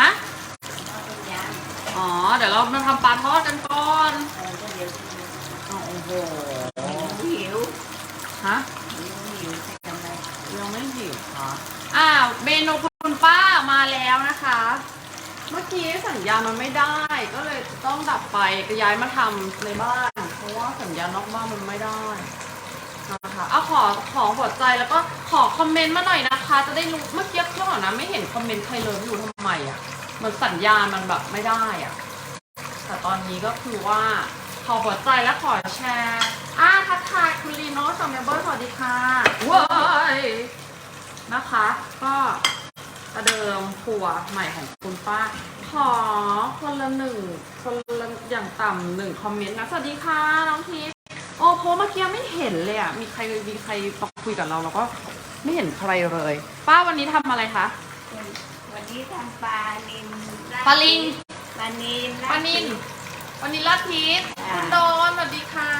ฮะ อ๋อ เดี๋ยวเรามาทำปลาทอดกันก่อนอ๋อโอ้โหหิว ฮะหิวหิวทำไมยังไม่หิวค่ะอ้าวเมนูคุณป้ามาแล้วนะคะ เมื่อกี้สัญญาณมันไม่ได้ ก็เลยต้องดับไปก็ย้ายมาทำในบ้าน เพราะว่าสัญญาณนอกบ้านมันไม่ได้ นะคะเอาขอขอหัวใจแล้วก็ขอคอมเมนต์มาหน่อยนะคะ จะได้รู้เมื่อกี้ข้างหลังนะไม่เห็นคอมเมนต์ใครเลยไม่รู้ทำไมอะเหมือนสัญญาณมันแบบไม่ได้อะแต่ตอนนี้ก็คือว่าขอหัวใจและขอแชร์อ่าทักทายคุณลีโน่จากเมลเบิร์สวัสดีค่ะว้ายนะคะ ก็ประเดิมครัวใหม่ของคุณป้า ขอคนละหนึ่งคนละอย่างต่ำหนึ่งคอมเมนต์นะ สวัสดีค่ะ น้องทิพ อ้โพสต์เมื่อกี้ไม่เห็นเลยอะ มีใครมีใครมาคุยกับเราแล้วก็ไม่เห็นใครเลย ป้าวันนี้ทำอะไรคะ วันนี้ทำปลานินปลาลิง ปลานินปานินปานินลาดพริกอ่า คุณโดนสวัสดีค่ะ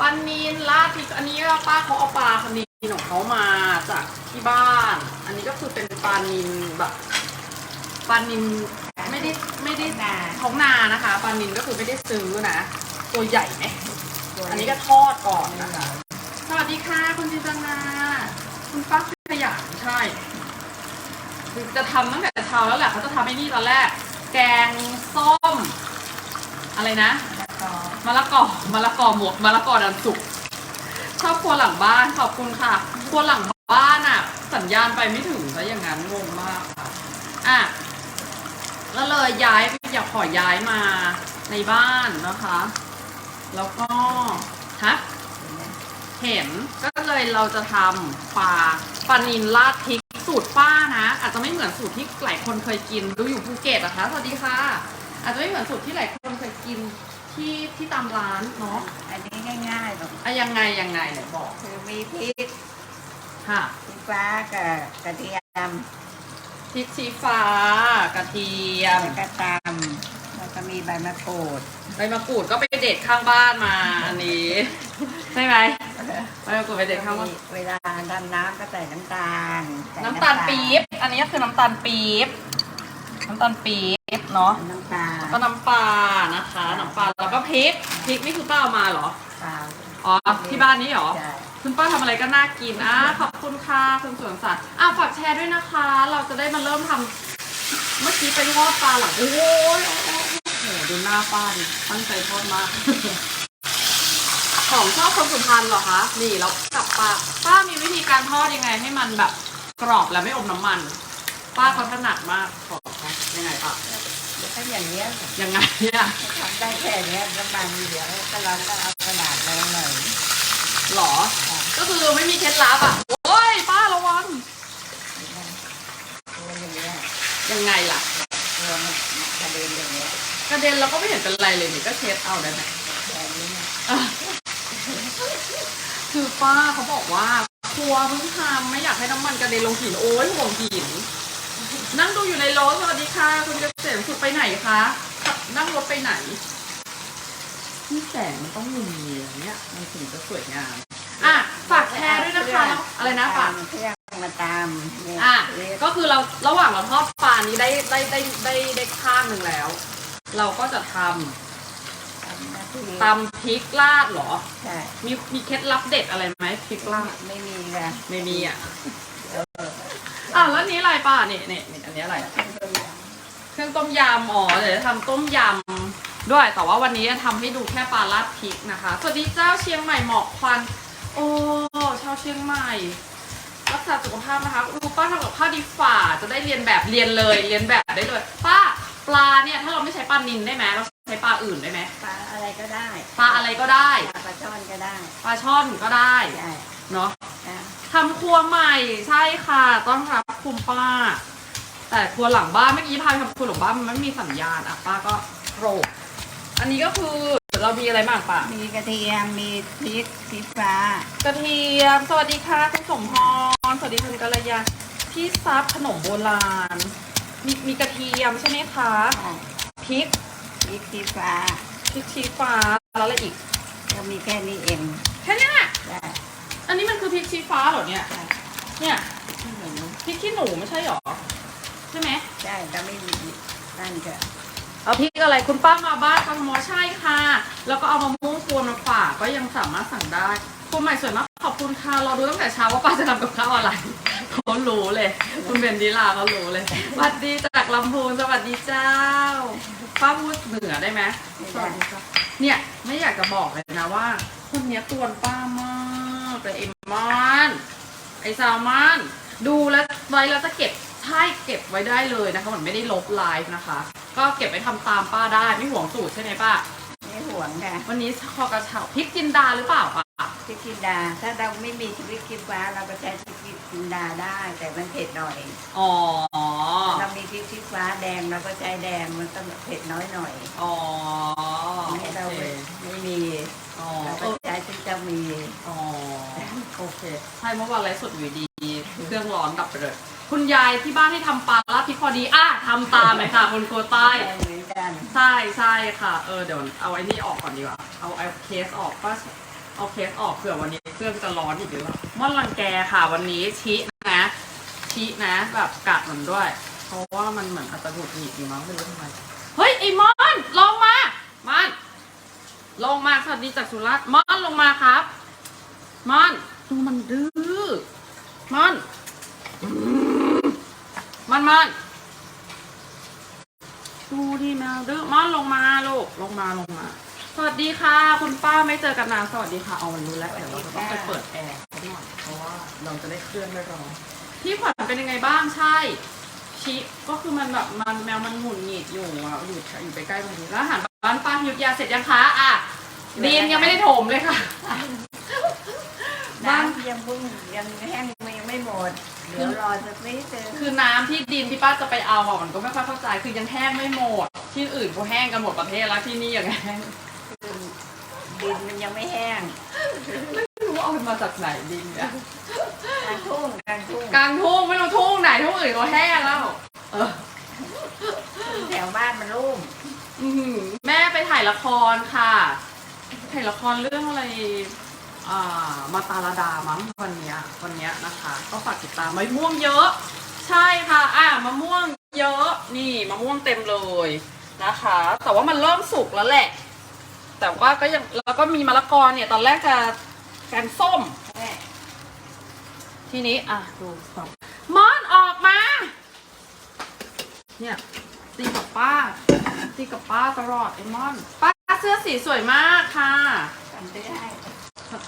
ปานินลาดพริกอันนี้ป้าเขาเอาปลาคนินของเขามาจากที่บ้าน อันนี้ก็คือเป็นปลานินแบบปลานินไม่ได้ไม่ได้นาท้องนานะคะปลานินก็คือไม่ได้ซื้อนะ ตัวใหญ่ไหมอันนี้ก็ทอดก่อนนะคะสวัสดีค่ะคุณจินตนาคุณป้าขยันใช่คือจะทำตั้งแต่เช้าแล้วแหละเขาจะทำไอ้นี่ตอนแรก แกงส้ม อะไรนะแล้วก็มะละกอมะละกอหมวกมะละกอดันสุกชอบครัวหลังบ้านขอบคุณค่ะครัวหลังบ้านอะ สัญญาณไปไม่ถึงซะอย่างนั้นงงมากค่ะอะแล้วเลยย้ายอยากขอย้ายมาในบ้านนะคะ แล้วก็ฮะเห็นก็เลยเราจะทำปลาปลานินราดพริกสูตรป้านะ อาจจะไม่เหมือนสูตรที่หลายคนเคยกินดูอยู่ภูเก็ตนะคะสวัสดีค่ะ อาจจะไม่เหมือนสูตรที่หลายคนเคยกินที่ที่ตามร้านเนาะอันนี้ง่ายๆแบบอะยังไงยังไงไหนบอกคือมีพริกค่ะพริกฟ้ากับกระเทียมพริกชี้ฟ้ากระเทียมแล้วก็ตำแล้วก็ มีใบมะกรูดใบมะกรูดก็ไปเด็ดข้างบ้านมาอันนี้ใช่ไหมใบมะกรูดไปเด็ดข้างบ้านเวลาทำน้ำก็ใส่น้ำตาลใส่น้ำตาลปี๊บอันนี้ก็คือน้ำตาลปี๊บน้ำตาลปี๊บเนาะน้ำตาลแล้วก็น้ำปลานะคะน้ำปลาแล้วก็พริกพริกนี่คือป้าเอามาเหรอเปล่าอ๋อที่บ้านนี้เหรอใช่คุณป้าทำอะไรก็น่ากินอะขอบคุณค่ะคุณสวนสัตว์อะฝากแชร์ด้วยนะคะ เราจะได้มาเริ่มทำเมื่อกี้ไปทอดปลาหลังโอ้ย โอ้โหโอ้โหดูหน้าป้าดิตั้งใจทอดมาก ของชอบคนสุพรรณเหรอคะ นี่แล้วกลับปลาป้ามีวิธีการทอดยังไงให้มันแบบ กรอบและไม่อมน้ำมัน ป้าเขาถนัดมากขอคะยังไงป้าแล้วก็อย่างเงี้ยยังไงเนี่ยทำได้แค่เนี้ยน้ำมันเดี๋ยวก็เราก็เอากระดาษลงหน่อยหรอ ก็คือไม่มีเคล็ดลับอะโอ้ยป้าระวังตัวอย่างเงี้ยยังไงล่ะ ตัวมันกระเด็นอย่างเงี้ย กระเด็นเราก็ไม่เห็นเป็นไรเลยนี่ก็เช็ดเอาได้ไหมแบบนี้เนี่ยอะคือป้าเขาบอกว่าครัวเพิ่งทำไม่อยากให้น้ำมันกระเด็นลงหินโอ้ยห่วงหิน นั่งดูอยู่ในรถสวัสดีค่ะ คุณเกษมสุดไปไหนคะขับนั่งรถไปไหนที่แสงมันต้องมีอย่างเนี้ยมันถึงจะสวยงามอะฝากแชร์ด้วยนะคะ อะไรนะฝากตำเครื่องมาตามเนี่ยอะเรียกก็คือเราระหว่างเราทอดปลานี้ได้ได้ได้ได้ได้ข้างหนึ่งแล้ว เราก็จะทำตำหน้าที่ตำพริกราดเหรอ ใช่มีมีเคล็ดลับเด็ดอะไรไหมพริกราดไม่มีค่ะไม่มีอะอะแล้วนี้อะไรป้าเนี่ยเนี่ยเนี่ยอันนี้อะไรเครื่องต้มยำอ๋อเดี๋ยวจะทำต้มยำด้วยแต่ว่าวันนี้จะทำให้ดูแค่ปลาราดพริกนะคะ สวัสดีเจ้าเชียงใหม่หมอกควัน โอ้ชาวเชียงใหม่ รักษาสุขภาพนะคะดูป้าทำกับข้าวดีฝ่าจะได้เรียนแบบเรียนเลยเรียนแบบได้เลย ป้าปลาเนี่ยถ้าเราไม่ใช้ปลานินได้ไหมเราใช้ปลาอื่นได้ไหมปลาอะไรก็ได้ปลาอะไรก็ได้ปลาปลาช่อนก็ได้ปลาช่อนก็ได้ได้เนาะได้ทำครัวใหม่ใช่ค่ะต้อนรับคุณป้า แต่ครัวหลังบ้านเมื่อกี้พาไปทำครัวหลังบ้านมันไม่มีสัญญาณอะป้าก็โกรธอันนี้ก็คือเรามีอะไรบ้างป้ามีกระเทียมมีพริกพริกฟ้ากระเทียมสวัสดีค่ะคุณสมพร สวัสดีคุณกัลยาพี่ซับขนมโบราณ มีมีกระเทียมใช่ไหมคะอะพริกพริกพริกฟ้าพริกชี้ฟ้าแล้วอะไรอีก ก็มีแค่นี้เองแค่เนี้ยแหละได้อันนี้มันคือพริกชี้ฟ้าเหรอเนี่ยได้ทเนี่ยพริกขี้หนูไม่ใช่หรอใช่ไหมใช่ถ้าไม่มีนั่นจะเอาพริกอะไรคุณป้ามาบ้านกทมใช่ค่ะ แล้วก็เอามะม่วงกวนมาฝากก็ยังสามารถสั่งได้ คุณใหม่สวยมากขอบคุณค่ะเราดูตั้งแต่เช้าว่าป้าจะทำกับข้าวอะไรเขารู้เลย คุณเบนดิลาเขารู้เลยสวัสดีจากลำพูนสวัสดีเจ้าป้าพูดเหนือได้ไหมไม่สได้วัสดีค่ะเนี่ยไม่อยากจะบอกเลยนะว่าคนเนี้ยกวนป้ามากแต่เอ็มมอนไอแซลมอนดูแล้วไว้แล้วจะเก็บใช่เก็บไว้ได้เลยนะคะมันไม่ได้ลบไลฟ์นะคะ ก็เก็บไว้ทำตามป้าได้ไม่ห่วงสูตรใช่ไหมป้าไม่ห่วงค่ะวันนี้คอกระเฉาพริกจินดาหรือเปล่าป้าพริกจินดา ถ้าเราไม่มีชีวิตกินฟ้าเราก็ใช้พริกจินดาได้ แต่มันเผ็ดหน่อย อ๋อ เรามีพริกชี้ฟ้าแดงเราก็ใช้แดงมันต้องเผ็ดน้อยหน่อยอ๋ออันนี้เราโอเคไม่ไม่มีอ๋อเราเอก็อใช้ที่จะมีอ๋อโอเคใช่เมื่อวานไลฟ์สดอยู่ดีเครื่องร้อนดับไปเลย คุณยายที่บ้านที่ทำปลาลาดพริกพอดีอะทำตามเลยค่ะคุณโคใต้แดงเหมือนกัน ใช่ใช่ค่ะ เออเดี๋ยวเอาไอ้นี่ออกก่อนดีกว่า เอาเอาเคสออกก็ เอาเคสออกเผื่อวันนี้เครื่องจะร้อนอีกหรือเปล่าม่อนรังแกค่ะ วันนี้ชี้นะชี้นะแบบกัดมันด้วย เพราะว่ามันเหมือนอาจจะหงุดหงิดอยู่มั้งไม่รู้ทำไมเฮ้ยไอ้มอนลงมามันลงมาสวัสดีจากสุราษฎร์มอนลงมาครับมอนดูมันดื้อมอนมมันมันดูดิแมวดื้อมอนลงมาลูกลงมาลงมา สวัสดีค่ะ คุณป้าไม่เจอกันนานสวัสดีค่ะเอาวันรู้แล้วเดี๋ยวเราจะต้องไปเปิดแอร์สักหน่อยเพราะว่าเราจะได้เครื่องไม่ร้อนพี่ขวัญเป็นยังไงบ้างใช่ชิก็คือมันแบบมันแมวมันหงุดหงิดอยู่อะอยู่อยู่ใกล้ๆตรงนี้แล้วอาหารบ้านป้ายุทธยาเสร็จยังคะอะดีมยังไม่ได้โถมเลยค่ะบ้านน้ำยังพุ่งยังแห้งมันยังไม่หมดเดี๋ยวรอสักนิดนึงคือน้ำที่ดินที่ป้าจะไปเอาอะมันก็ไม่ค่อยเข้าใจคือยังแห้งไม่หมด ที่อื่นเขาแห้งกันหมดประเทศแล้วที่นี่ยังแห้ง ดินมันยังไม่แห้งไม่รู้เอามันมาจากไหนดินเนี่ยกลางทุ่งกลางทุ่งกลางทุ่งไม่รู้ทุ่งไหนทุ่งอื่นก็แห้งแล้วเออแถวบ้านมันรุ่มอื้อหือแม่ไปถ่ายละครค่ะถ่ายละครเรื่องอะไรอ่ามาตาลาดามั้งวันเนี้ยวันเนี้ยนะคะ ก็ฝากติดตามมะม่วงเยอะ ใช่ค่ะ อ่ามะม่วงเยอะนี่มะม่วงเต็มเลยนะคะ แต่ว่ามันเริ่มสุกแล้วแหละ แต่ว่าก็ยังแล้วก็มีมะละกอเนี่ย ตอนแรกจะแกงส้มแม่ทีนี้ อะ ดูสองมอนออกมา เนี่ย ตีกับป้า ตีกับป้าตลอดไอ้มอน ป้าเสื้อสีสวยมากค่ะทำได้ให้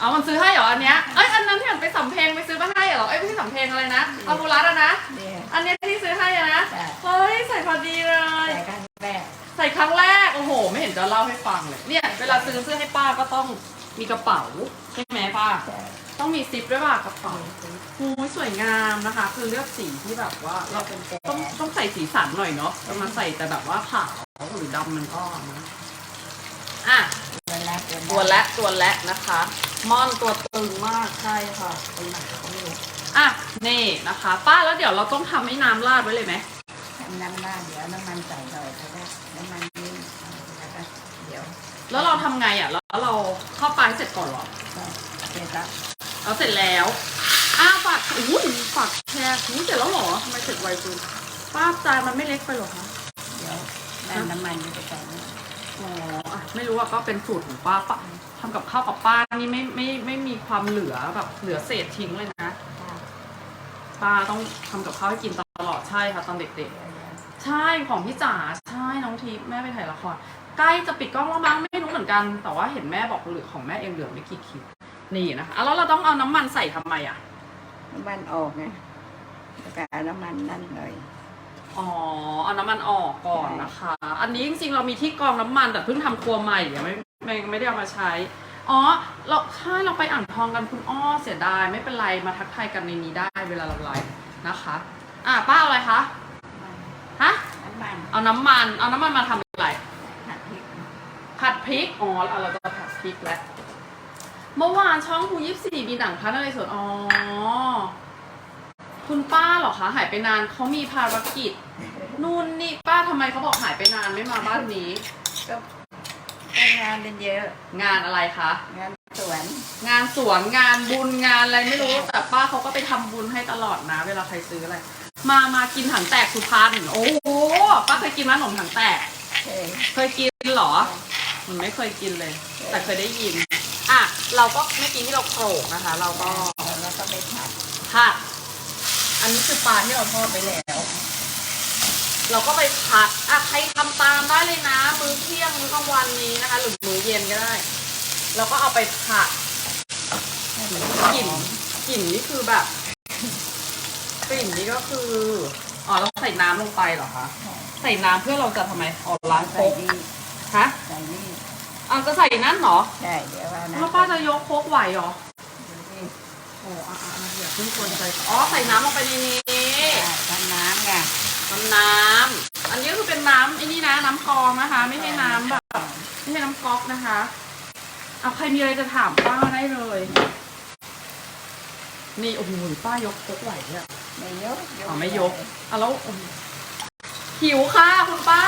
เอามันซื้อให้เหรออันเนี้ย เอ้ยอันนั้นที่มันไปสำเพ็งไปซื้อมาให้เหรอ เอ้ยไม่ใช่สำเพ็งอะไรนะเอาบูรัสอะนะเนี่ยอันเนี้ยที่ซื้อให้อะนะใช่เฮ้ยใส่พอดีเลยแต่ข้างแรก ใส่ครั้งแรก โอ้โห ไม่เห็นจะเล่าให้ฟังเลย เนี่ย เวลาซื้อเสื้อให้ป้าก็ต้องมีกระเป๋าใช่ไหมป้า ต้องมีซิปด้วยป่ะกระเป๋าโอ้ยสวยงามนะคะ คือเลือกสีที่แบบว่าเราเป็นต้องต้องใส่สีสันหน่อยเนาะจะมาใส่แต่แบบว่าขาวหรือดำมันก็นะอะตัวแรกตัวและตัวและนะคะม่อนตัวตึงมากใช่ค่ะไปไหนก็ไม่รู้อะนี่นะคะ ป้าแล้วเดี๋ยวเราต้องทำให้น้ำราดไว้เลยไหมทำน้ำหน้าเดี๋ยวน้ำมันใส่หน่อยก็ได้น้ำมันนี่แล้วก็เดี๋ยว แล้วเราทำไงอะ แล้วเราเข้าไปเสร็จก่อนเหรอก็เสร็จแล้วเอาเสร็จแล้ว อ้าวฝากอุ้ยฝากแชร์อุ้ยเสร็จแล้วเหรอทำไมเสร็จไวจังป้าจานมันไม่เล็กไปเหรอคะ เดี๋ยวน้ำน้ำมันจะใส่นี่อ๋ออะไม่รู้อะก็เป็นสูตรของป้าป้าทำกับข้าวกับป้านี่ไม่ไม่ไม่มีความเหลือแบบเหลือเศษทิ้งเลยนะ ป้าต้องทำกับข้าวให้กินตลอดใช่ค่ะตอนเด็กๆ ใช่ของพี่จ๋าใช่น้องทิพย์แม่ไปถ่ายละคร ใกล้จะปิดกล้องแล้วมั้งไม่รู้เหมือนกัน แต่ว่าเห็นแม่บอกเหลือของแม่เองเหลือไม่กี่คิวนี่นะคะอะแล้วเราต้องเอาน้ำมันใส่ทำไมอะ น้ำมันออกไงแล้วก็เอาน้ำมันนั่นเลย อ๋อเอาน้ำมันออกก่อนนะคะ อันนี้จริงๆเรามีที่กรองน้ำมันแต่เพิ่งทำครัวใหม่ยังไม่ไม่ไม่ได้เอามาใช้ อ๋อเราใช่เราไปอ่างทองกันคุณอ้อเสียดายไม่เป็นไรมาทักทายกันในนี้ได้เวลาเราไลฟ์นะคะ อะป้าเอาอะไรคะฮะน้ำมัน เอาน้ำมันเอาน้ำมันมาทำอะไรผัดพริก ผัดพริกอ๋อเอาเราจะผัดพริกแล้วเมื่อวานช่องคูยี่สี่มีหนังพระนเรศวรอ๋อ คุณป้าเหรอคะหายไปนานเขามีภารกิจ นู่นนี่ป้าทำไมเขาบอกหายไปนานไม่มาบ้านนี้ ก็งานเป็นเยอะ งานอะไรคะ งานสวน งานสวนงานบุญงานอะไรไม่รู้ แต่ป้าเขาก็ไปทำบุญให้ตลอดนะ เวลาใครซื้ออะไร มามากินถังแตกสุพรรณโอ้โหป้าเคยกินไหมขนมถังแตกเออเคยกินเหรอ มันไม่เคยกินเลย แต่เคยได้ยิน อะ เราก็เมื่อกี้ที่เราโขลกนะคะ เราก็แล้วก็ไปผัดผัด อันนี้คือปลาที่เราทอดไปแล้ว เราก็ไปผัด อะใครทำตามได้เลยนะ มื้อเที่ยงมื้อกลางวันนี้นะคะ หรือมื้อเย็นก็ได้ เราก็เอาไปผัดให้มันกลิ่นกลิ่นนี่คือแบบกลิ่นนี่ก็คืออ๋อเราใส่น้ำลงไปเหรอคะ ใส่น้ำเพื่อเราจะทำไมอ๋อล้างโคใส่กดีฮะ ใส่นี่ อะจะใส่นั่นเหรอใช่เดี๋ยวว่านะแล้วป้าจะยกโคกไหวเหรอนี่โอ้อะอะอะอย่าเพิ่งกวนใจอ๋อใส่น้ำลงไปในนี้ทำน้ำไงน้ำน้ำอันนี้ก็คือเป็นน้ำไอ้นี่นะน้ำกรองนะคะ ไม่ใช่น้ำแบบไม่ใช่น้ำก๊อกนะคะเอาใครมีอะไรจะถามป้าได้เลย นี่โอ้โหป้ายกโคกไหวเนี่ยไม่ยกอ๋อไม่ยกอะแล้วโอ้โหหิวค่ะคุณป้า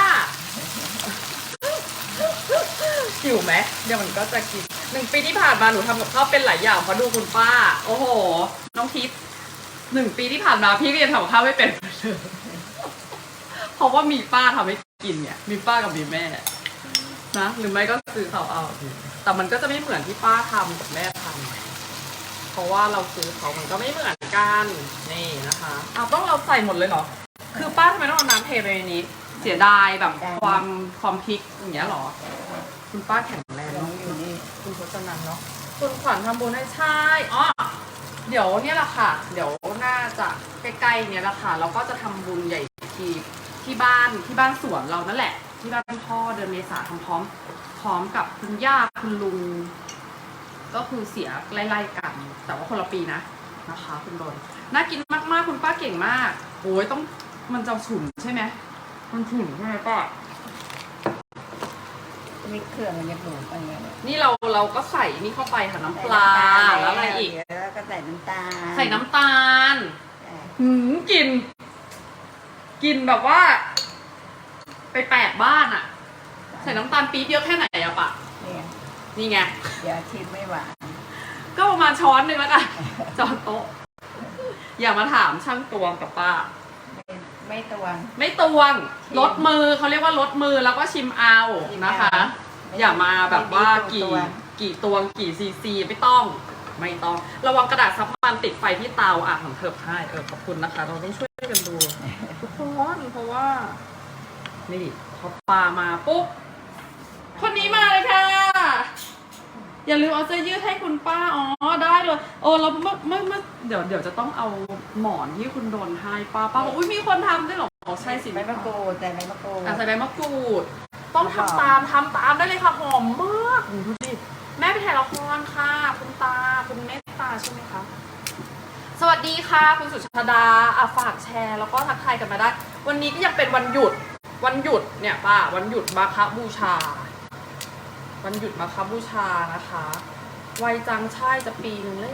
หิวไหมเดี๋ยวมันก็จะกินหนึ่งปีที่ผ่านมาหนูทำกับข้าวเป็นหลายอย่างเพราะดูคุณป้า โอ้โห น้องทิพย์หนึ่งปีที่ผ่านมาพี่ก็ยังทำกับข้าวไม่เป็นเลยเพราะว่ามีป้าทำให้กินเนี่ยมีป้ากับมีแม่นะหรือไม่ก็ซื้อเขาเอา แต่มันก็จะไม่เหมือนที่ป้าทำกับแม่ทำเพราะว่าเราซื้อเขามันก็ไม่เหมือนกันนี่นะคะเอาต้องเราใส่หมดเลยเหรอ คือป้าทำไมต้องเอาน้ำเทไปในนี้ เสียดายแบบความความพริกอย่างเงี้ยเหรอ คุณป้าแข็งแรงลงเนาะอยู่นี่คุณพจนันเนาะคุณขวัญทำบุญให้ใช่อ๋อเดี๋ยวเนี่ยแหละค่ะ เดี๋ยวน่าจะใกล้ๆเนี่ยแหละค่ะเราก็จะทำบุญใหญ่ทีที่บ้านที่บ้านสวนเรานั่นแหละ ที่บ้านพ่อเดือนเมษาทำพร้อม พร้อมกับคุณย่าคุณลุง ก็คือเสียไล่ๆกัน แต่ว่าคนละปีนะนะคะ คุณโดนน่ากินมากๆคุณป้าเก่งมากโอ้ยต้องมันจะฉุนใช่ไหมมันฉุนใช่ไหมป้า มีเครื่องมันจะปลูกไปไงนี่เราเราก็ใส่นี่เข้าไปค่ะน้ำปลาแล้วอะไรอีกเดี๋ยวแล้วก็ใส่น้ำตาลใส่น้ำตาลใช่หืมกลินกลินแบบว่า ไปแปลกบ้านอะใส่น้ำตาลปี๊บเยอะแค่ไหนอะปะเนี่ยนี่ไงเดี๋ยวชิมไม่หวานก็ประมาณช้อนหนึ่งแล้วกันช้อนโต๊ะอย่ามาถามช่างตวงกับป้า ไม่ไม่ตวง ไม่ตวงลดมือเขาเรียกว่าลดมือแล้วก็ชิมเอานะคะอย่ามาแบบว่ากี่กี่ตวงกี่ซีซีไม่ต้อง ไม่ต้อง ระวังกระดาษซับมันติดไฟที่เตาอะของเถิบให้เออขอบคุณนะคะ เราต้องช่วยกันดูทุกคนเพราะว่า นี่พอปลามาปุ๊บคนนี้มาเลยค่ะ อย่าลืมเอาเสื้อยืดให้คุณป้า อ๋อ ได้เลย โอ้เราเมื่อเมื่อเมื่อเดี๋ยวเดี๋ยวจะต้องเอาหมอนที่คุณโดนให้ป้าป้าบอกอุ้ยมีคนทำด้วยเหรออ๋อใช่สิใบมะกรูดแต่ใบมะกรูดอะใส่ใบมะกรูด ต้องทำตามทำตามได้เลยค่ะหอมมากดูดิแม่ไปถ่ายละครค่ะ คุณตาคุณเมตตาใช่ไหมคะสวัสดีค่ะ คุณสุชาดาอะฝากแชร์ แล้วก็ทักทายกันมาได้ วันนี้ก็ยังเป็นวันหยุดวันหยุดเนี่ยป้าวันหยุดมาคบูชา วันหยุดมาคบูชานะคะ ไวัยจังใช่จะปีนึงแล้ว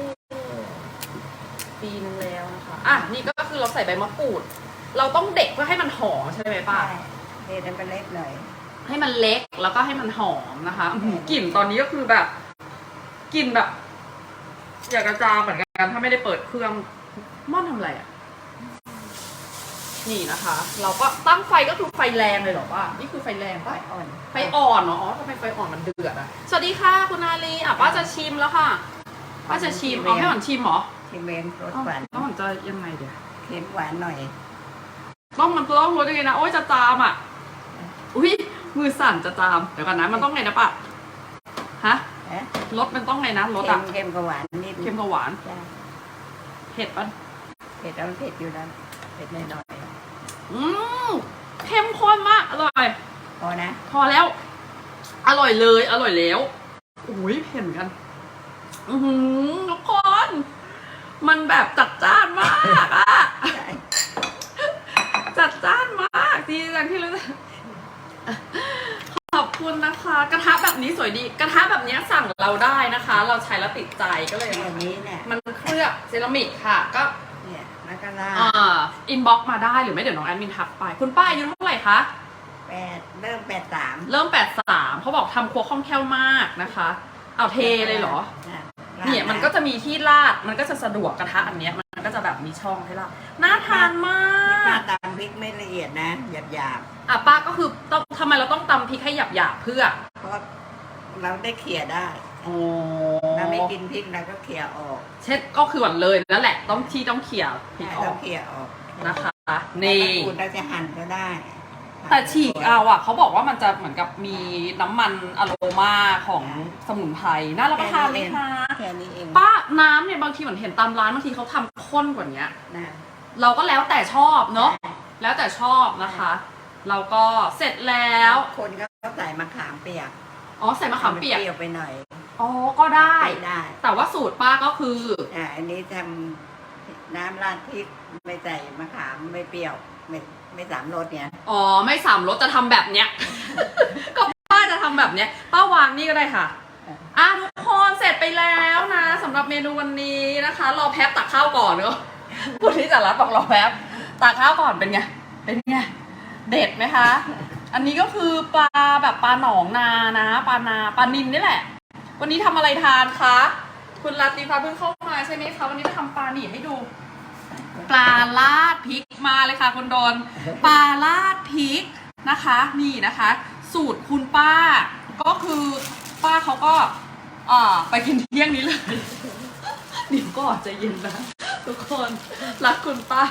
ปีนึงแล้วนะคะ อะ นี่ก็คือเราใส่ใบมะกรูด เราต้องเด็กเพื่อให้มันหอมใช่ไหมป้าใช่เด็ดมันเป็นเล็กหน่อยให้มันเล็กแล้วก็ให้มันหอมนะคะอื้อหือกลิ่นตอนนี้ก็คือแบบกลิ่นแบบ อยากกระจามเหมือนกันถ้าไม่ได้เปิดเครื่องม่อนทำอะไรอะ นี่นะคะ เราก็ตั้งไฟก็คือไฟแรงเลยเหรอว่านี่คือไฟแรงไฟปะอ่อน ไฟอ่อนเนาะอ๋อทำไมไฟอ่อนมันเดือดอะ สวัสดีค่ะคุณนาลีอะป้าจะชิมแล้วค่ะป้าจะชิมเอาให้หวานชิมเหรอชิมเองรสเอ้าหวานแล้วหวานจะยังไงเดี๋ยวเค็มหวานหน่อย ต้องมันต้องรสยังไงนะ โอ้ยจะจามอะ อุ้ยมือสั่นจะจาม เดี๋ยวก่อนนะ มันต้องไงนะปะฮะเอ๊ะรสมันต้องไงนะรสเค็อะมเค็มกับหวานนิดเค็มกับหวานใช่เผ็ดปะเผ็ดแล้วมันเผ็ดอยู่แล้วเผ็ดหน่อย อืมเข้มข้นมากอร่อยๆพอนะ พอแล้ว อร่อยเลย อร่อยแล้วอุ้ยเผ็ดเหมือนกัน อือหือทุกคน มันแบบจัดจ้านมากอะใช่จัดจ้านมากดีจังที่รู้สึกขอบคุณนะคะ กระทะแบบนี้สวยดี กระทะแบบนี้สั่งเราได้นะคะ เราใช้แล้วติดใจก็เลยอย่างนี้เนี่ย มันเคลือบเซรามิกค่ะ ก็ เนี่ยแล้วก็ลาดอ่าอินบ็อกมาได้หรือไม่เดี๋ยวน้องแอดมินทักไป คุณป้าอายุเท่าไหร่คะ แปแปดเริ่มแปดสามเริ่มแปดสามเขาบอกทำครัวคล่องแคล่วมากนะคะ เอาเทเลยเหรอเนี่ยมันก็จะมีที่ราด มันก็จะสะดวกกระทะอันเนี้ย มันก็จะแบบมีช่องให้ราดน่าทานมาป้าก ตามพริกไม่ละเอียดนะหยาบหยาบอะป้าก็คือต้องทำไมเราต้องตำพริกให้หยาบๆเพื่อ ๆเพราะเราได้เขี่ยได้ โอ้เราไม่กินพริกเราก็เขี่ยออกเช่นก็คือหวานเลยนั่นแหละต้องที่ต้องเขี่ยพริกอเราอกเขี่ยออกนะคะนี่นี่ขูดเราจะหั่นก็ได้แต่ฉีกเอาอะเขาบอกว่ามันจะเหมือนกับมีน้ำมันอโรมาของสมุนไพรน่ารับประทานไหมคะแค่นี้เองป้าน้ำเนี่ยบางทีเหมือนเห็นตามร้านบางทีเขาทำข้นกว่านี้นะเราก็แล้วแต่ชอบเนาะแล้วแต่ชอบนะคะ เราก็เสร็จแล้ว คนก็ใส่มะขามเปียกอ๋อใส่มะขามเปียกเปรี้ยวไปหน่อย อ๋อ ก็ได้ไปได้แต่ว่าสูตรป้าก็คือ อ่าอันนี้ทำน้ำราดพริกไม่ใส่มะขามไม่เปรี้ยวไม่ไม่สามรสเนี่ย อ๋อ ไม่สามรสจะทำแบบเนี้ย ก็ป้าจะทำแบบเนี้ย ป้าวางนี่ก็ได้ค่ะ อะทุกคนเสร็จไปแล้วนะสำหรับเมนูวันนี้นะคะ รอแป๊บตักข้าวก่อนเนอะคุณที่จะรับบอกรอแป๊บตักข้าวก่อนเป็นไง เป็นไง เด็ดไหมคะ อันนี้ก็คือปลาแบบปลาหนองนานะ ปลานา ปลานินนี่แหละ วันนี้ทำอะไรทานคะ คุณลาติฟ้าเพิ่งเข้ามาใช่ไหมคะ วันนี้มาทำปลาหนีให้ดู ปลาลาดพริกมาเลยค่ะคุณโดน ปลาลาดพริกนะคะ นี่นะคะ สูตรคุณป้า ก็คือป้าเขาก็อ่าไปกินเที่ยงนี้เลย เดี๋ยวก่อนใจะเย็นนะทุกคนรักคุณป้า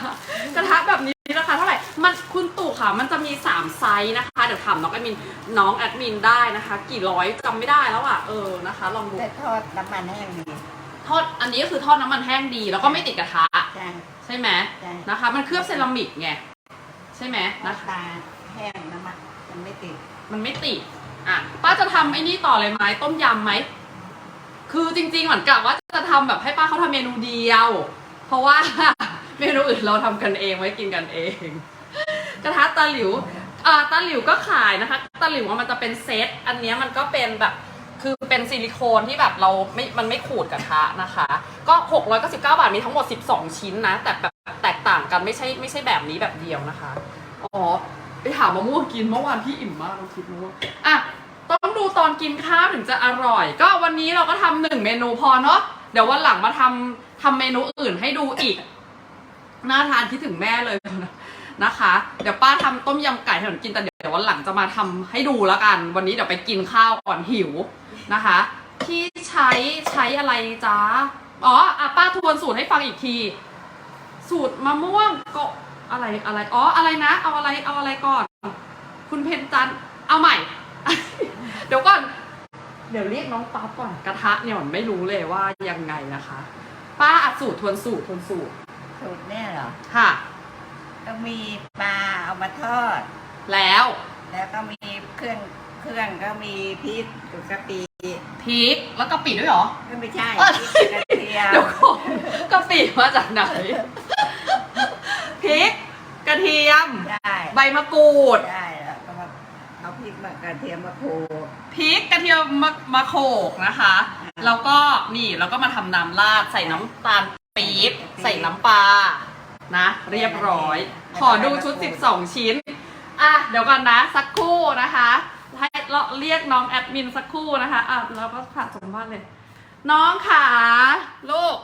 กระทะแบบนี้ ราคาเท่าไหร่ มันคุณตู่ค่ะ มันจะมี 3 ไซส์นะคะ เดี๋ยวถามน้องแอดมิน น้องแอดมินได้นะคะ กี่ร้อยจำไม่ได้แล้วอะ เออ นะคะ ลองดูแต่ทอดน้ำมันแห้งดีทอด อันนี้ก็คือทอดน้ำมันแห้งดี แล้วก็ไม่ติดกระทะใช่ใช่ไหมใช่ นะคะ มันเคลือบเซรามิกไง ใช่ไหมนะคะ ตาแห้งน้ำมันมันไม่ติดมันไม่ติด อะ ป้าจะทำไอ้นี่ต่อเลยไหมต้มยำไหม คือจริงๆเหมือนกับว่าจะทำแบบให้ป้าเขาทำเมนูเดียว เพราะว่า เมนูอื่นเราทำกันเองไว้กินกันเอง กระทะตาหลิวอ่าตาหลิวก็ขายนะคะตาหลิวว่ามันจะเป็นเซตอันเนี้ยมันก็เป็นแบบคือเป็นซิลิโคนที่แบบเราไม่มันไม่ขูดกระทะนะคะ ก็ 699 บาทมีทั้งหมด 12 ชิ้นนะ แต่แบบแตกต่างกันไม่ใช่ไม่ใช่แบบนี้แบบเดียวนะคะ อ๋อไปหามะม่วงกินเมื่อวานพี่อิ่มมากเราคิดมะม่วงอะต้องดูตอนกินข้าวถึงจะอร่อย ก็วันนี้เราก็ทำหนึ่งเมนูพอเนาะเดี๋ยววันหลังมาทำทำเมนูอื่นให้ดูอีก น่าทานคิดถึงแม่เลยนะคะ เดี๋ยวป้าทำต้มยำไก่ให้หนูกินแต่เดี๋ยววันหลังจะมาทำให้ดูแล้วกัน วันนี้เดี๋ยวไปกินข้าวก่อนหิวนะคะ ที่ใช้ใช้อะไรจ๊ะอ๋ออะป้าทวนสูตรให้ฟังอีกที สูตรมะม่วงก็อะไรอะไรอ๋ออะไรนะ เอาอะไรเอาอะไรก่อน คุณเพนจันเอาใหม่ เดี๋ยวก่อน เดี๋ยวเรียกน้องป๊าก่อนกระทะเนี่ยมันไม่รู้เลยว่ายังไงนะคะ ป้าอัดสูตรทวนสูตรทวนสูตร ตรเนี่ยเหรอ ค่ะต้องมีปลาเอามาทอด แล้ว แล้วก็มีเครื่องเครื่องก็มีพริกกะปิพริกแล้วกะปิด้วยเหรอ ก็ไม่ใช่เอ้ยพริกกระเทียมเดี๋ยวก่อนกะปิมาจากไหนพริกกระเทียมได้ใบมะกรูดได้แล้วก็มาเอาพริกมากระเทียมมาโขลกพริกกระเทียมมะมะโขกนะคะอ่าแล้วก็นี่แล้วก็มาทำน้ำราดใส่น้ำตาลปี๊บ ใส่น้ำปลานะ เรียบร้อย ขอดูชุด 12 ชิ้น อะ เดี๋ยวก่อนนะ สักครู่นะคะให้เราเรียกน้องแอดมินสักครู่นะคะ อะเราก็ผ่านสมบัติเลย น้องขาลูก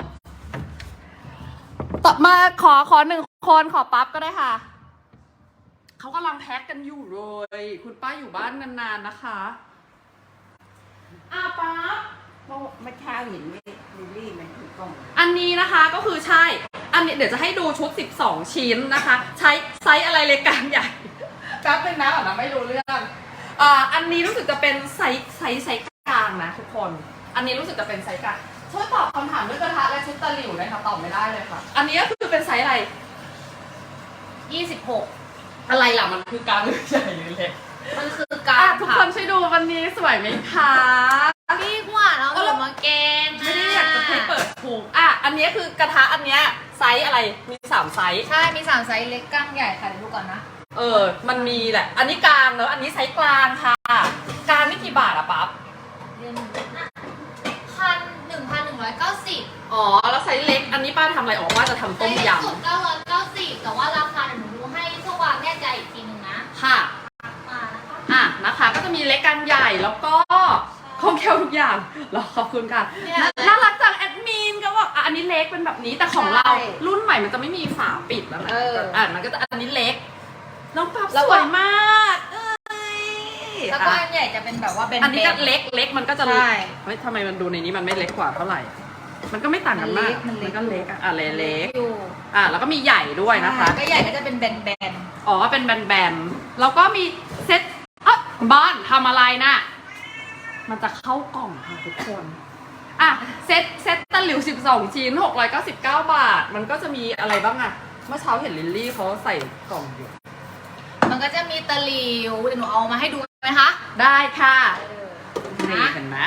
ต่อมาขอขอหนึ่งคนขอปั๊บก็ได้ค่ะ เขากำลังแพ็คกันอยู่เลย คุณป้าอยู่บ้านนานๆนะคะอะปั๊บเมื่อเช้าเห็นวิลิลลี่มันคื อกล่องอันนี้นะคะก็คือใช่ อันนี้เดี๋ยวจะให้ดูชุด 12 ชิ้นนะคะ ใช้ไซส์อะไรเล็กกลางใหญ่แป๊บนึงนะก่อนนะไม่รู้เรื่องอ่าอันนี้รู้สึกจะเป็นไซส์ไซส์ไซส์กลางนะทุกคน อันนี้รู้สึกจะเป็นไซส์กลางช่วยตอบคำถามด้วยกระทะและชุดตะหลิวหนะคะตอบไม่ได้เลยค่ะ อันนี้ก็คือเป็นไซส์อะไร 26 อะไรล่ะมันคือกลางหรือใหญ่หรือเล็กมันคือกาอะรทุกคนช่วยดูวันนี้สวยไหมคะ พี่กว่าเราหนูมาเกงไม่ได้อยากจะ ให้เปิดถูกอะอันนี้คือกระทะอันเนี้ยไซส์อะไรมีสามไซส์ใช่มีสามไซส์เล็กกลางใหญ่ค่ะเดี๋ยวดูก่อนนะเออ มันมีแหละ อันนี้กลางเนอะอันนี้ไซส์กลางค่ะ กลางนี่กี่บาทอะปั๊บเดือนพันหนึ่งพันหนึ่งร้อยเก้าสิบอ๋อแล้วไซส์เล็ก อันนี้ป้าทำอะไรออกว่าจะทำไซต้มส์เล็กยสุดเก้าร้อยเก้าสิบแต่ว่าราคาเดี๋ยวหนูดูให้เพื่อความแน่ใจอีกทีหนึ่งนะำค่ะ มานะนะคะก็จะมีเล็กกันใหญ่แล้วก็ คล่องแคล่วทุกอย่างเราขอบคุณค่ะเนี่ยน่าน่ารักจังแอดมินก็บอกอะอันนี้เล็กเป็นแบบนี้แต่ของเราใช่รุ่นใหม่มันจะไม่มีฝาปิดแล้วนะเอออะมันก็จะอันนี้เล็กน้องปั๊บแล้วสก็ วยมากเอ้ยแล้วก็อะอันใหญ่จะเป็นแบบว่าเบนๆ อันนี้ก็เล็กเล็กมันก็จะใช่เฮ้ยทำไมมันดูในนี้มันไม่เล็กกว่าเท่าไหร่มันก็ไม่ต่างกันมากมันเล็กก็เล็กอะอะเล็กเล็กอยู่อะแล้วก็มีใหญ่ด้วยนะคะ ก็ใหญ่ก็จะเป็นแบนอ๋อ เป็นแบนๆแล้วก็มีเซ็ตเอะบ้านทำอะไรนะ่ะ มันจะเข้ากล่องค่ะทุกคน อะ เซ็ตเซ็ตตะหลิว 12 ชิ้น 699 บาท มันก็จะมีอะไรบ้างอะเมื่อเช้าเห็นลิลลี่เขาใส่กล่องอยู่ๆมันก็จะมีตะหลิวเดี๋ยวหนูเอามาให้ดูไหมคะได้ค่ะนะนี่เห็นไหม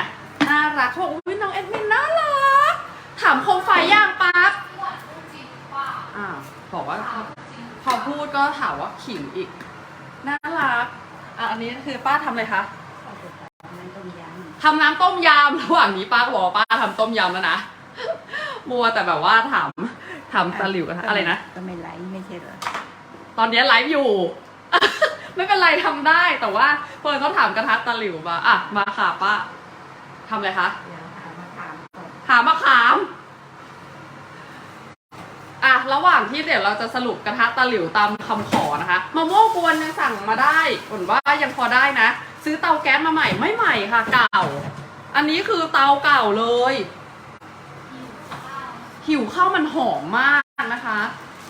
น่ารักเขาบอกอุ้ยน้องเอ็ดมินน่ารัก ถามโคมไฟย่างปั๊บอ่าวบอกว่า พอพูดก็ถามว่าขิงอีก น่ารัก อะอันนี้คือป้าทำอะไรคะนั่นต้มย ทำน้ำต้มยำระหว่างนี้ป้าก็บอกว่าป้าทำต้มยำแล้วนะ มัวแต่แบบว่าถามถามำตะหลิวกันอะไรนะ ก็ไม่ไหลไม่ใช่เหรอ ตอนนี้ไลฟ์อยู่ ไม่เป็นไรทำได้แต่ว่าเพื่อนเขาถามกระทะตะหลิวมาอะมาค่ะป้าทำอะไรคะเดี๋ยวหามาถามก่อนหามะขามอะระหว่างที่เดี๋ยวเราจะสรุปกระทะตะหลิวตามคำขอนะคะมะม่วงกวนยังสั่งมาได้ผลว่ายังพอได้นะ ซื้อเตาแก๊สมาใหม่ไม่ใหม่ค่ะเก่า อันนี้คือเตาเก่าเลย หิวข้าวมันหอมมากนะคะ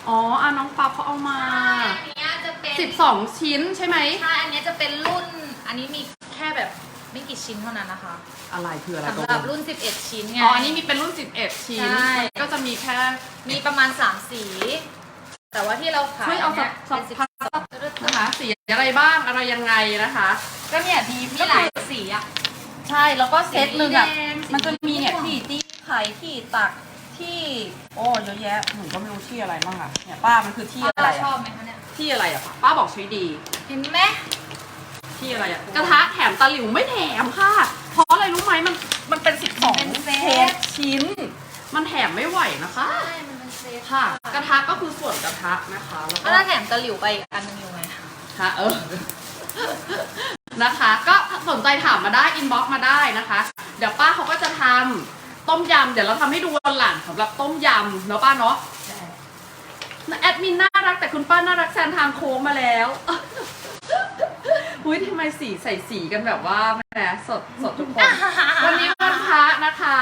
อ๋ออะน้องปั๊บเขาเอามาใช่อันเนี้ยจะเป็น12 ชิ้นใช่ไหม ใช่อันเนี้ยจะเป็นรุ่น อันนี้มีแค่แบบไม่กี่ชิ้นเท่านั้นนะคะอะไรคืออะไรสำหรับรุ่น 11 ชิ้นไง อ๋ออันนี้มีเป็นรุ่น 11 ชิ้น ใช่ ก็จะมีแค่ มีประมาณ 3 สี แต่ว่าที่เราขายช่วยเอาสันี่บยสับเป็นพับ12นะคะสีอะไรบ้างอะไรยังไงนะคะ ก็เนี่ยมีมีหลายสีอะ ใช่แล้วก็เซตหนึ่งอะ สีแดงสี มันจะมีเนี่ยม่วงที่ที่ไข่ที่ตักที่ โอ้เยอะแยะหนูก็ไม่รู้ที่อะไรบ้างอะเนี่ยป้ามันคือที่อะไรป้าชออะบไหมคะเนี่ยที่อะไรอะป้าบอกใช้ดี เห็นไหมที่อะไรอะกระทะแถมตะหลิวไม่แถมค่ะ เพราะอะไรรู้ไหมมันมันเป็นสิบสองเป็นเซเซตตชิ้น มันแถมไม่ไหวนะคะ ใช่มันเป็นเซตค่ะ กระทะก็คือส่วนกระทะนะคะแล้วก็ก็ถ้าแถมตะหลิวไปอีกอันนึงอยู่ไง ค่ะเออ นะคะ ก็สนใจถามมาได้อินบ็อกมาได้นะคะ เดี๋ยวป้าเขาก็จะทำต้มยำเดี๋ยวเราทำให้ดูวันหลังสำหรับต้มยำเนาะป้าเนาะแอดมินน่ารักแต่คุณป้าน่ารักแซนทางโค้งมาแล้วอุ้ยทำไมสีใส่สีกันแบบว่าแหมสดสดทุกคน วันนี้วันพระนะคะ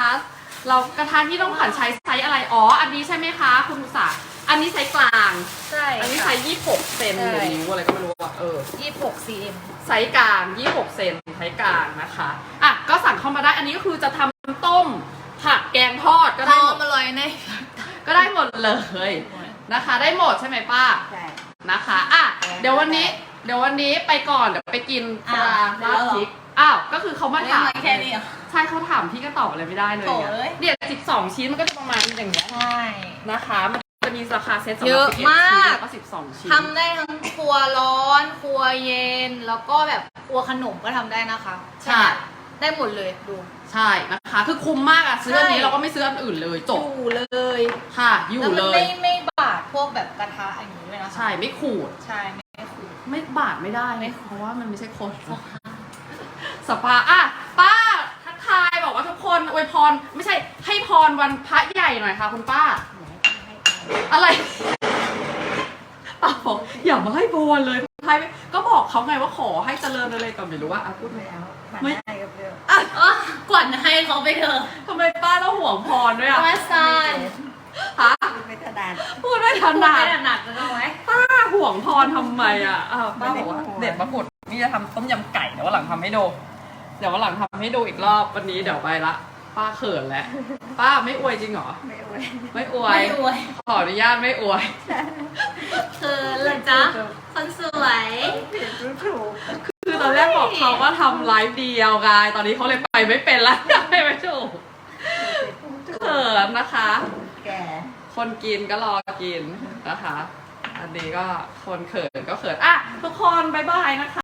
เรากระทานที่ต้องผ่านใช้ไซส์อะไร อ๋อ อันนี้ใช่ไหมคะ คุณอุตสาห์ อันนี้ไซส์กลาง ใช่อันนี้ไซส์26เซนใช่หรือนิ้วอะไรก็ไม่รู้อะเออ ยี่หก cm ไซส์กลาง 26 เซนไซส์กลางนะคะ อะ ก็สั่งเข้ามาได้ อันนี้ก็คือจะทำต้ม ผัดแกงทอดก็ทได้อหมมด อร่อยแน่ก็ได้หมดเลยนะคะ ได้หมดใช่ไหมป้า ใช่ นะคะ อะ เดี๋ยววันนี้ เดี๋ยววันนี้ไปก่อน เดี๋ยวไปกินปลาอ้าวลาดพริก อ้าว ก็คือเขามาถามแค่นี้เหรอ ใช่เขาถามพี่ก็ตอบอะไรไม่ได้เลยโถ่อะเอ้ยเดี๋ยว12 ชิ้นมันก็จะประมาณอย่างเงี้ย ใช่ นะคะมัน จะมีราคาเซ็ตสำหเยรับอะ11มาก ชิ้นแล้วก็12 ชิ้น ทำได้ทั้งครัวร้อน ครัวเย็น แล้วก็แบบครัวขนมก็ทำได้นะคะใช่ ได้หมดเลยดู ใช่นะคะ คือคุ้มมากอะซื้ออันนี้ใช่ เราก็ไม่ซื้ออันอื่นเลยจบอยู่เลยค่ะ อยู่แล้วมัเลนยไม่ไม่บาดพวกแบบกระทะอย่างนี้ด้วยนะคะใช่ไม่ขูด ใช่ไม่ขูดไม่บาดไม่ได้ไม่เพราะว่ามันไม่ใช่คนสปาอะป้าทักทายบอกว่าทุกคนอวยพร ไม่ใช่ให้พรวันพระใหญ่หน่อยค่ะ คุณป้า อะไรป้าบอกอย่ามาให้พรเลยใครก็บอกเขาไงว่าขอให้เจริญอะไรก่อนไม่รู้ว่าอะพูดไหมไม่เอาไม่ ไม่ได้กับเรื่องอะเออกวดให้เขาไปเถอะทำไมป้าต้องห่วงพรด้วยอะมาซานฮะไม่ถนัดพูดไม่ถพูดนัไม่ดถนัดจะต้องไหมป้าห่วงพรทำไมอะอ้าวป้าบอกว่าเด็ดมะกรูดนี่จะทำต้มยำไก่เดี๋ยววันหลังทำให้ดูเดี๋ยววันหลังทำให้ดูอีกรอบวันนี้เดี๋ยวไปละ ป้าเขินแล้ว ป้าไม่อวยจริงเหรอ ไม่เอาไว้ไม่อวย ไม่อวยขออนุญาตไม่อวยเธอเลยจ้ะคนสวยรู้ถูกคือตอนแรกบอกเขาว่าทำไลฟ์เดียวไงตอนนี้เขาเลยไปไม่เป็นแล้วไปไม่ถูกเขินนะคะ แก่คนกินก็รอกินนะคะ อันนี้ก็คนเขินก็เขินอะทุกคนบายบายนะคะ